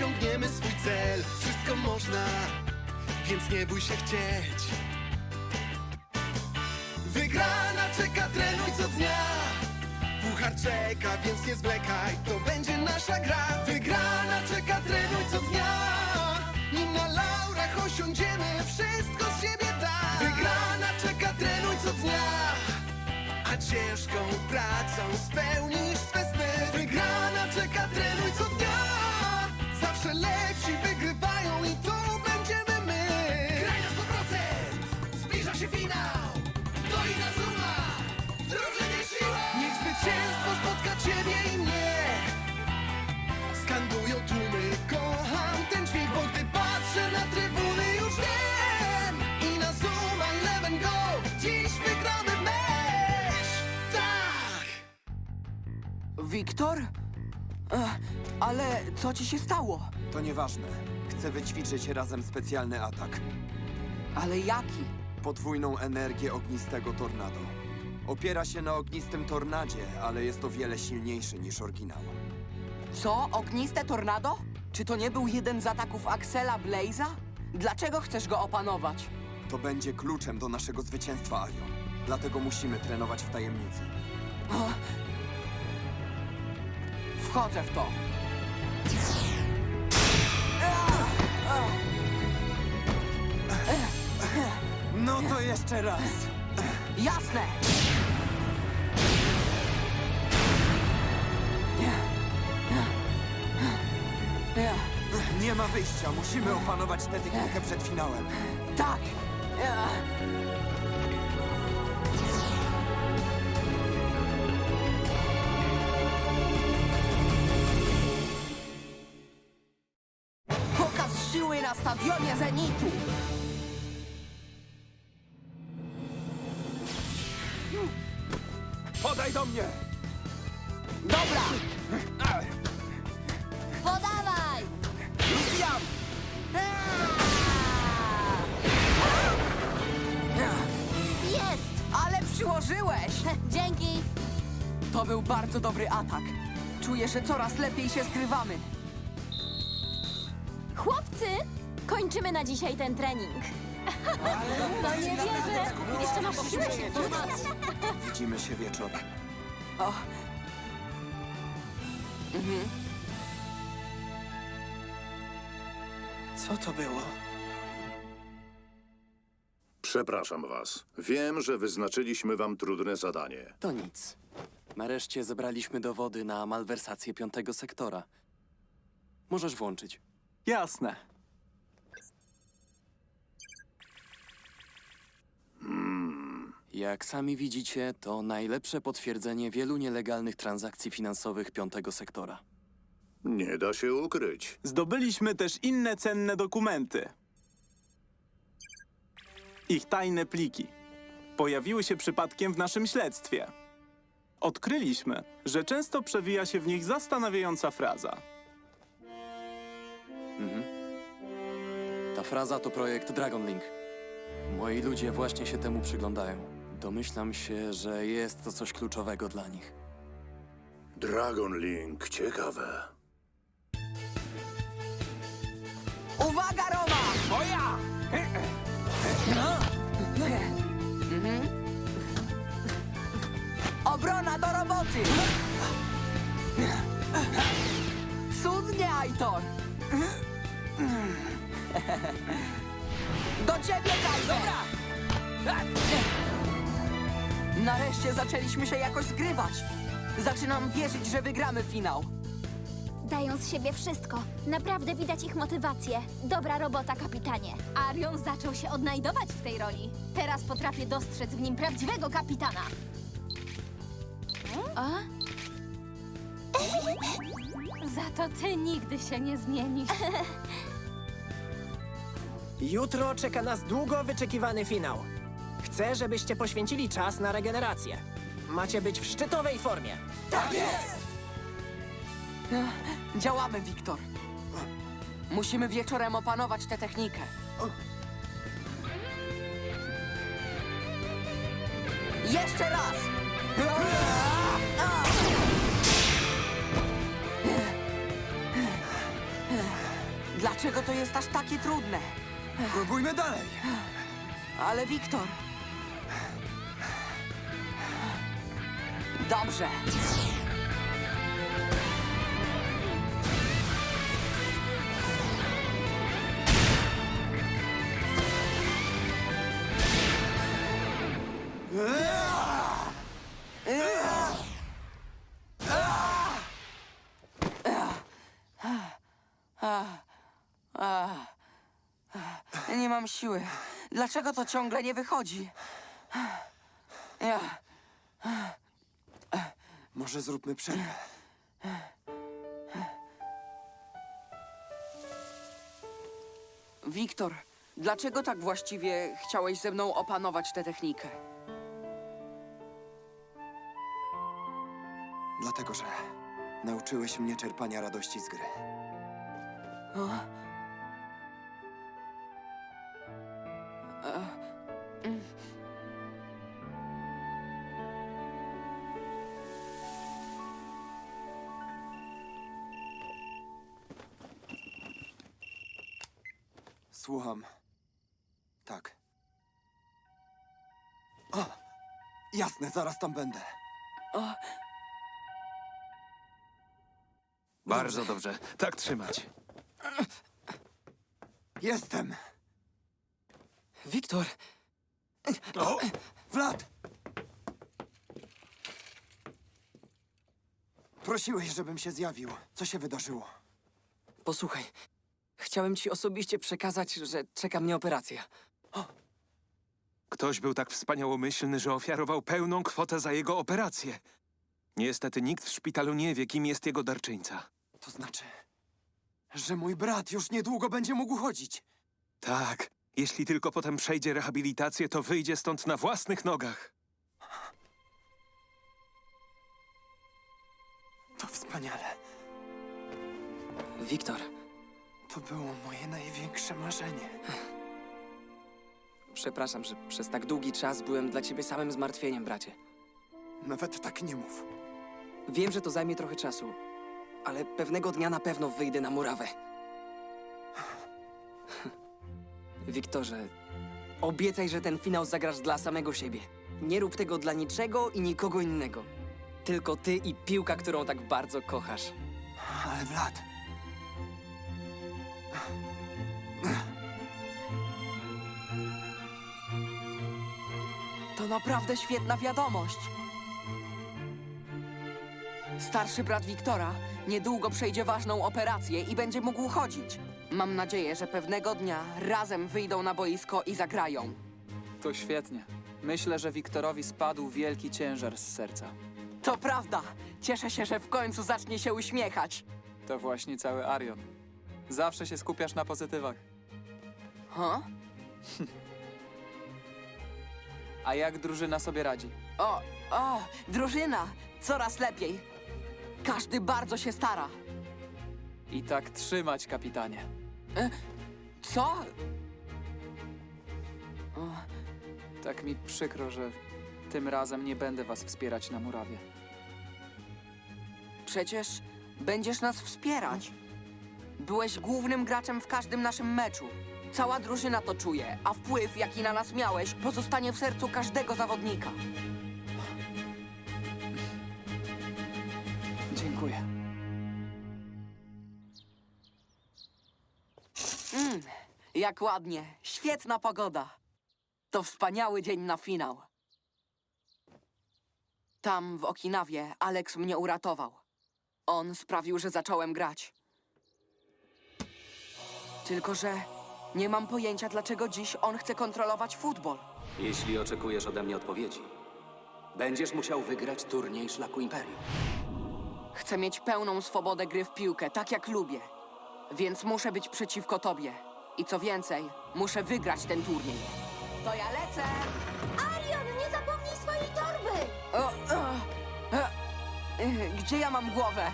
osiągniemy swój cel. Wszystko można, więc nie bój się chcieć. Wygrana czeka, trenuj co dnia. Puchar czeka, więc nie zwlekaj, to będzie nasza gra. Wygrana czeka, trenuj co dnia. Nim na laurach osiądziemy, wszystko z siebie da. Wygrana czeka, trenuj co dnia. A ciężką pracą spełnisz swe sny. Wygrana Wiktor? Ech, ale co ci się stało? To nieważne. Chcę wyćwiczyć razem specjalny atak. Ale jaki? Podwójną energię ognistego tornado. Opiera się na ognistym tornadzie, ale jest o wiele silniejszy niż oryginał. Co? Ogniste tornado? Czy to nie był jeden z ataków Axela Blaze'a? Dlaczego chcesz go opanować? To będzie kluczem do naszego zwycięstwa, Ario. Dlatego musimy trenować w tajemnicy. Wchodzę w to. No to jeszcze raz! Jasne! Ja, Nie ma wyjścia, musimy opanować tę technikę przed finałem. tak! Zenitu! Podaj do mnie! Dobra! Podawaj! Lucian! Jest! Ale przyłożyłeś! Dzięki! To był bardzo dobry atak. Czuję, że coraz lepiej się skrywamy. Kończymy na dzisiaj ten trening. No nie wierzę! Jeszcze się wyrwać. Widzimy się wieczorem. O. Co to było? Przepraszam was. Wiem, że wyznaczyliśmy wam trudne zadanie. To nic. Nareszcie zebraliśmy dowody na malwersację piątego sektora. Możesz włączyć. Jasne. Jak sami widzicie, to najlepsze potwierdzenie wielu nielegalnych transakcji finansowych piątego sektora. Nie da się ukryć. Zdobyliśmy też inne cenne dokumenty. Ich tajne pliki. Pojawiły się przypadkiem w naszym śledztwie. Odkryliśmy, że często przewija się w nich zastanawiająca fraza. Ta fraza to projekt Dragon Link. Moi ludzie właśnie się temu przyglądają. Domyślam się, że jest to coś kluczowego dla nich. Dragon Link, ciekawe. Uwaga, Roma! Moja! Obrona do roboty! Cudnie, Aitor! Do ciebie, Kaiser! Dobra! Nareszcie zaczęliśmy się jakoś zgrywać. Zaczynam wierzyć, że wygramy finał. Dają z siebie wszystko. Naprawdę widać ich motywację. Dobra robota, kapitanie. Arion zaczął się odnajdować w tej roli. Teraz potrafię dostrzec w nim prawdziwego kapitana. A? Za to ty nigdy się nie zmienisz. Jutro czeka nas długo wyczekiwany finał. Chcę, żebyście poświęcili czas na regenerację. Macie być w szczytowej formie. Działamy, Wiktor. Musimy wieczorem opanować tę technikę. Jeszcze raz! Dlaczego to jest aż takie trudne? Próbujmy dalej. Ale Wiktor... Dobrze. Nie mam siły. Dlaczego to ciągle nie wychodzi? Może zróbmy przerwę. Wiktor, dlaczego tak właściwie chciałeś ze mną opanować tę technikę? Dlatego, że nauczyłeś mnie czerpania radości z gry. Słucham. Zaraz tam będę. Bardzo dobrze. Tak trzymać. Jestem! Wiktor, Vlad! Prosiłeś, żebym się zjawił. Co się wydarzyło? Posłuchaj, chciałem ci osobiście przekazać, że czeka mnie operacja. Ktoś był tak wspaniałomyślny, że ofiarował pełną kwotę za jego operację. Niestety nikt w szpitalu nie wie, kim jest jego darczyńca. To znaczy, że mój brat już niedługo będzie mógł chodzić. Tak, jeśli tylko potem przejdzie rehabilitację, to wyjdzie stąd na własnych nogach. To wspaniale. Wiktor, To było moje największe marzenie. Przepraszam, że przez tak długi czas byłem dla ciebie samym zmartwieniem, bracie. Nawet tak nie mów. Wiem, że to zajmie trochę czasu, ale pewnego dnia na pewno wyjdę na murawę. Wiktorze, obiecaj, że ten finał zagrasz dla samego siebie. Nie rób tego dla niczego i nikogo innego. Tylko ty i piłka, którą tak bardzo kochasz. Ale Vlad... To naprawdę świetna wiadomość. Starszy brat Wiktora niedługo przejdzie ważną operację i będzie mógł chodzić. Mam nadzieję, że pewnego dnia razem wyjdą na boisko i zagrają. To świetnie. Myślę, że Wiktorowi spadł wielki ciężar z serca. To prawda. Cieszę się, że w końcu zacznie się uśmiechać. To właśnie cały Arion. Zawsze się skupiasz na pozytywach. Ha? A jak drużyna sobie radzi? O, o, drużyna! Coraz lepiej. Każdy bardzo się stara. I tak trzymać, kapitanie. Co? Tak mi przykro, że tym razem nie będę was wspierać na murawie. Przecież będziesz nas wspierać. Byłeś głównym graczem w każdym naszym meczu. Cała drużyna to czuje, a wpływ, jaki na nas miałeś, pozostanie w sercu każdego zawodnika. Dziękuję. Jak ładnie. Świetna pogoda. To wspaniały dzień na finał. Tam, w Okinawie, Alex mnie uratował. On sprawił, że zacząłem grać. Tylko, że nie mam pojęcia, dlaczego dziś on chce kontrolować futbol. Jeśli oczekujesz ode mnie odpowiedzi, będziesz musiał wygrać turniej szlaku Imperium. Chcę mieć pełną swobodę gry w piłkę, tak jak lubię. Więc muszę być przeciwko tobie. I co więcej, muszę wygrać ten turniej. To ja lecę! Arion, nie zapomnij swojej torby! O, o, e, gdzie ja mam głowę?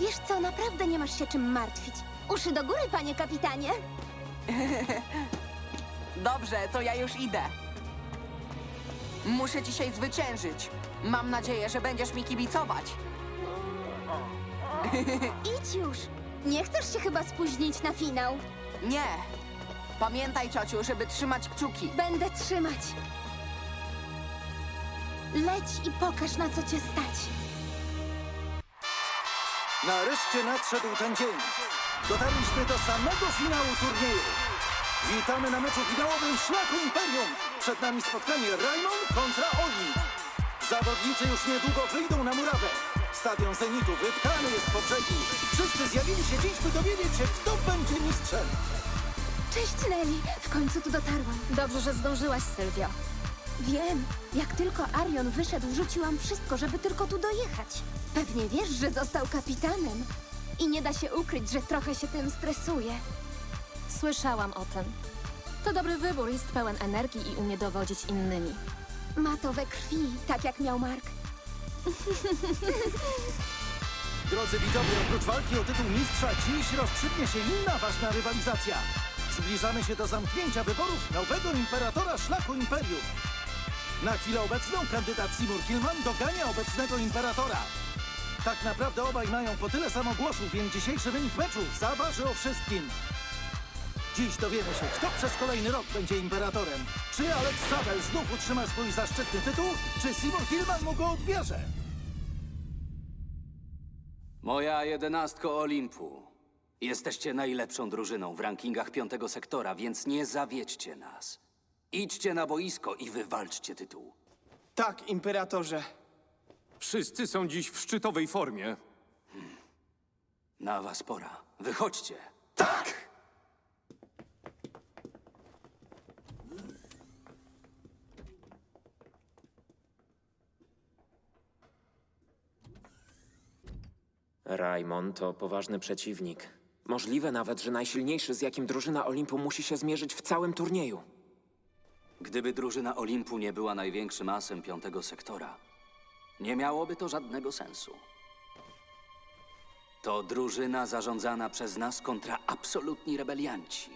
Wiesz co, naprawdę nie masz się czym martwić. Uszy do góry, panie kapitanie! Dobrze, to ja już idę. Muszę dzisiaj zwyciężyć. Mam nadzieję, że będziesz mi kibicować. Idź już! Nie chcesz się chyba spóźnić na finał? Nie! Pamiętaj, ciociu, żeby trzymać kciuki. Będę trzymać. Leć i pokaż, na co cię stać. Nareszcie nadszedł ten dzień. Dotarliśmy do samego finału turnieju. Witamy na meczu finałowym Szlaku Imperium. Przed nami spotkanie Raymond kontra Oli. Zawodnicy już niedługo wyjdą na murawę. Stadion Zenitu wytkany jest po brzegi. Wszyscy zjawili się dziś, by dowiedzieć się, kto będzie mistrzem. Cześć, Nelly! W końcu tu dotarłam. Dobrze, że zdążyłaś, Sylwio. Wiem. Jak tylko Arion wyszedł, rzuciłam wszystko, żeby tylko tu dojechać. Pewnie wiesz, że został kapitanem. I nie da się ukryć, że trochę się tym stresuje. Słyszałam o tym. To dobry wybór, jest pełen energii i umie dowodzić innymi. Ma to we krwi, tak jak miał Mark. Drodzy widzowie, oprócz walki o tytuł mistrza, dziś rozstrzygnie się inna ważna rywalizacja. Zbliżamy się do zamknięcia wyborów nowego imperatora szlaku Imperium. Na chwilę obecną kandydat Seymour Hillman dogania obecnego imperatora. Tak naprawdę obaj mają po tyle samo głosów, więc dzisiejszy wynik meczu zaważy o wszystkim. Dziś dowiemy się, kto przez kolejny rok będzie imperatorem. Czy Alex Sabel znów utrzyma swój zaszczytny tytuł, czy Seymour Hillman mu go odbierze? Moja jedenastko Olimpu. Jesteście najlepszą drużyną w rankingach piątego sektora, więc nie zawiedźcie nas. Idźcie na boisko i wywalczcie tytuł. Tak, imperatorze. Wszyscy są dziś w szczytowej formie. Na was pora. Wychodźcie. Raimon to poważny przeciwnik. Możliwe nawet, że najsilniejszy, z jakim drużyna Olimpu musi się zmierzyć w całym turnieju. Gdyby drużyna Olimpu nie była największym asem piątego sektora, nie miałoby to żadnego sensu. To drużyna zarządzana przez nas kontra absolutni rebelianci.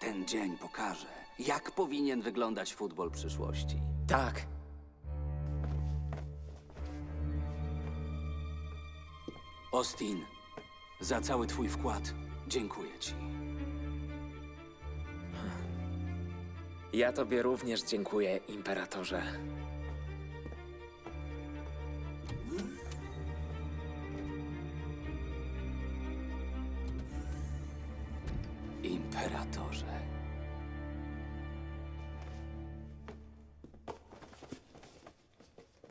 Ten dzień pokaże, jak powinien wyglądać futbol przyszłości. Tak. Austin, za cały twój wkład dziękuję ci. Ja tobie również dziękuję, imperatorze. Imperatorze.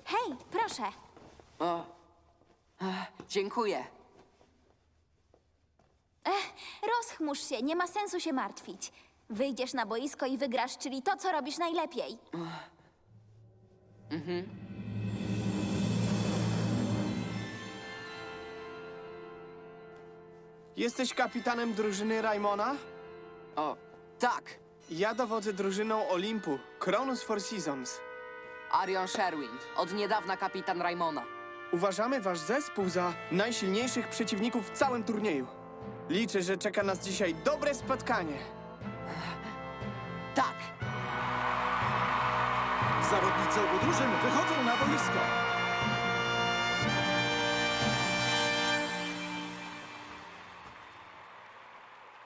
Hej, proszę. O. Ech, dziękuję. Rozchmurz się, nie ma sensu się martwić. Wyjdziesz na boisko i wygrasz, czyli to, co robisz najlepiej. Jesteś kapitanem drużyny Raimona? O, tak. Ja dowodzę drużyną Olimpu, Kronus Four Seasons. Arion Sherwind, od niedawna kapitan Raimona. Uważamy wasz zespół za najsilniejszych przeciwników w całym turnieju. Liczę, że czeka nas dzisiaj dobre spotkanie. Tak, Zawodnicy obu drużyn wychodzą na boisko.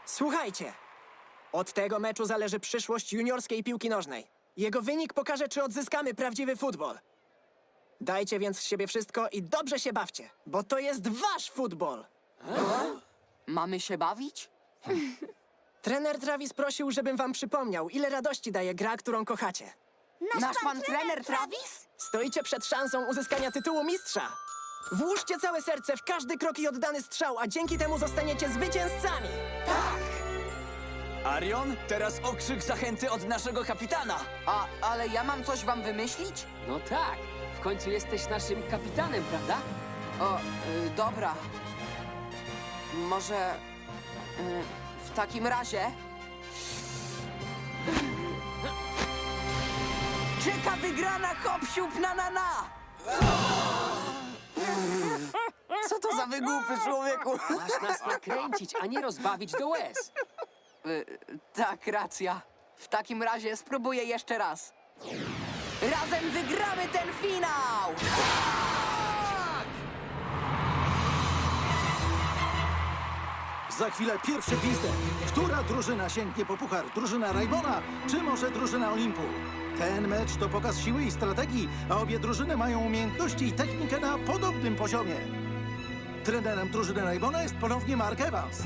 Słuchajcie, od tego meczu zależy przyszłość juniorskiej piłki nożnej. Jego wynik pokaże, czy odzyskamy prawdziwy futbol. Dajcie więc z siebie wszystko i dobrze się bawcie, bo to jest wasz futbol. mamy się bawić? Trener Travis prosił, żebym wam przypomniał, ile radości daje gra, którą kochacie. Nasz, pan, trener Travis? Stoicie przed szansą uzyskania tytułu mistrza. Włóżcie całe serce w każdy krok i oddany strzał, a dzięki temu zostaniecie zwycięzcami. Arion, teraz okrzyk zachęty od naszego kapitana. A, ale ja mam coś wam wymyślić? No tak, w końcu jesteś naszym kapitanem, prawda? O, y, dobra. Może... Y, w takim razie... Czeka wygrana hop siup na na na! Co to za wygłupy, człowieku? Masz nas nakręcić, a nie rozbawić do łez. Y, tak, racja. W takim razie spróbuję jeszcze raz. Razem wygramy ten finał! Za chwilę pierwszy gwizdek. Która drużyna sięgnie po puchar? Drużyna Raymona, czy może drużyna Olimpu? Ten mecz to pokaz siły i strategii, a obie drużyny mają umiejętności i technikę na podobnym poziomie. Trenerem drużyny Raymona jest ponownie Mark Evans,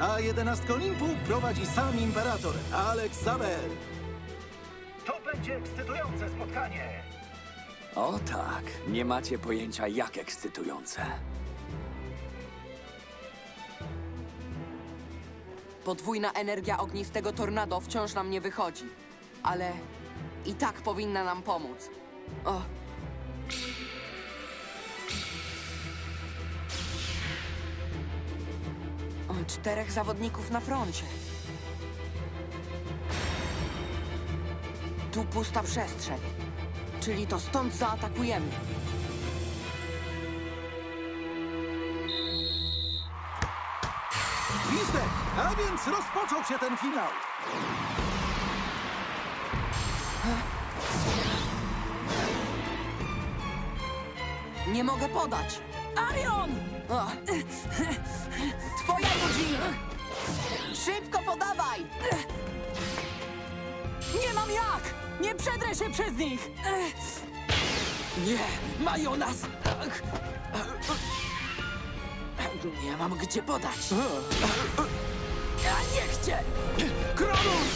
a jedenastkę Olimpu prowadzi sam imperator, Alex Zabel. To będzie ekscytujące spotkanie. O tak, nie macie pojęcia jak ekscytujące. Podwójna energia ognistego tornado wciąż nam nie wychodzi. Ale i tak powinna nam pomóc. O. o czterech zawodników na froncie. Tu pusta przestrzeń. Czyli to stąd zaatakujemy. A więc rozpoczął się ten finał. Nie mogę podać. Arion! O. Twoja, Eugene! Szybko podawaj! Nie mam jak! Nie przedrę się przez nich! Nie, mają nas! Nie mam gdzie podać. Ja nie chcę! Kronus!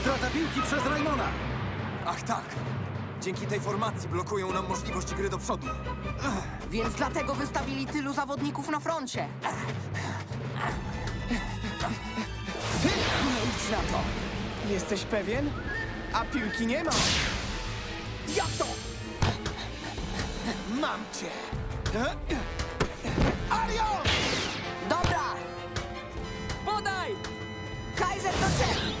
Strata piłki przez Raymona. Ach tak! Dzięki tej formacji blokują nam możliwość gry do przodu. Więc dlatego wystawili tylu zawodników na froncie. Idź na to. Jesteś pewien? A piłki nie ma. Jak to? Mam cię. Arion! Kaiser do ciebie!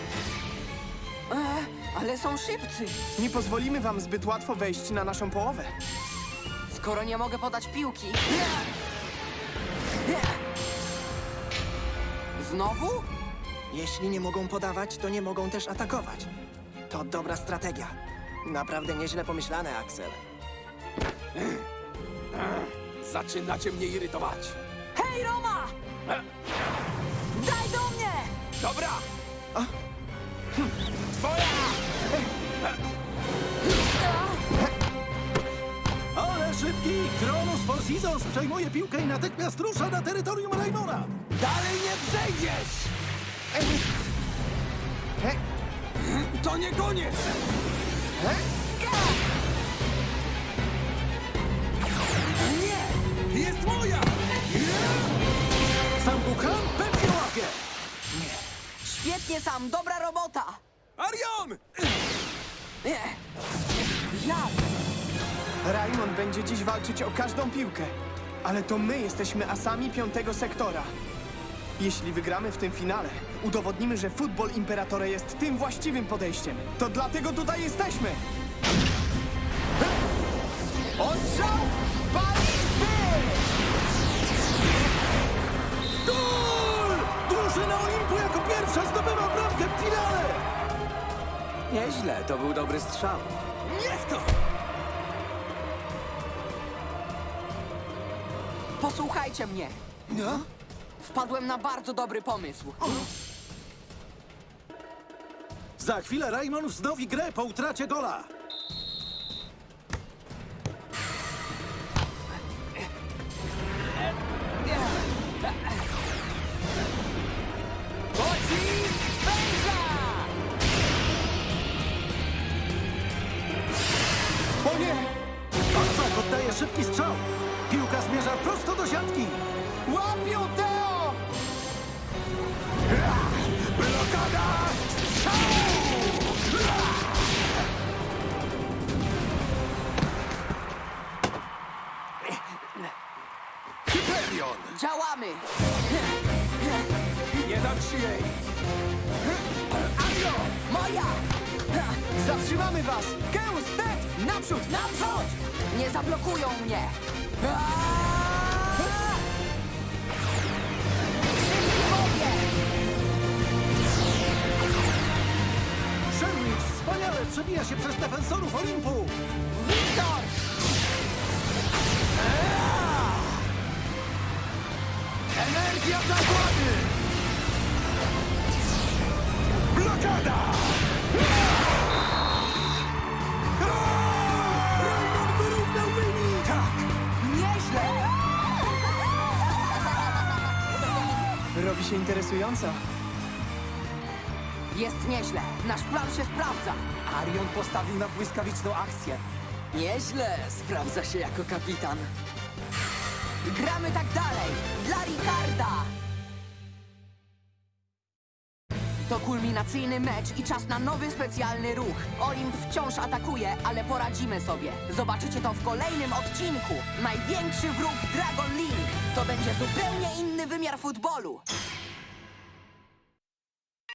E, ale są szybcy. Nie pozwolimy wam zbyt łatwo wejść na naszą połowę. Skoro nie mogę podać piłki... Znowu? Jeśli nie mogą podawać, to nie mogą też atakować. To dobra strategia. Naprawdę nieźle pomyślane, Axel. Zaczynacie mnie irytować. Hej, Roma! Daj Seasons przejmuje piłkę i natychmiast rusza na terytorium Raymona. Dalej nie przejdziesz! To nie koniec! Nie! Jest moja! Sam Buchan pewnie łapie. Świetnie sam, dobra robota! Arion! Nie. Jak? Raymond będzie dziś walczyć o każdą piłkę. Ale to my jesteśmy asami piątego sektora. Jeśli wygramy w tym finale, udowodnimy, że futbol Imperatore jest tym właściwym podejściem. To dlatego tutaj jesteśmy! Ostrzał! Balisty! Gol! Drużyna Olimpu jako pierwsza zdobywa bramkę w finale. Nieźle, to był dobry strzał. Niech to! Posłuchajcie mnie. No? Wpadłem na bardzo dobry pomysł. Za chwilę Raymond wznowi grę po utracie gola. Pocisk węża! O nie! Oddaje szybki strzał. Piłka zmierza prosto do siatki. Łapią Teo! Blokada! Hyperion! Działamy! Nie dam ci jej! Moja! Zatrzymamy was! Keus, Ted! Naprzód! Naprzód! Nie zablokują mnie! Szybki bogie! Sherwin wspaniale przebija się przez defensorów Olimpu. Wiktor! Energia! Zagłady! Blokada! Się interesująco. Jest nieźle. Nasz plan się sprawdza. Arion postawił na błyskawiczną akcję. Nieźle. Sprawdza się jako kapitan. Gramy tak dalej. Dla Ricarda! To kulminacyjny mecz i czas na nowy specjalny ruch. Olimp wciąż atakuje, ale poradzimy sobie. Zobaczycie to w kolejnym odcinku. Największy wróg Dragon Link. To będzie zupełnie inny wymiar futbolu.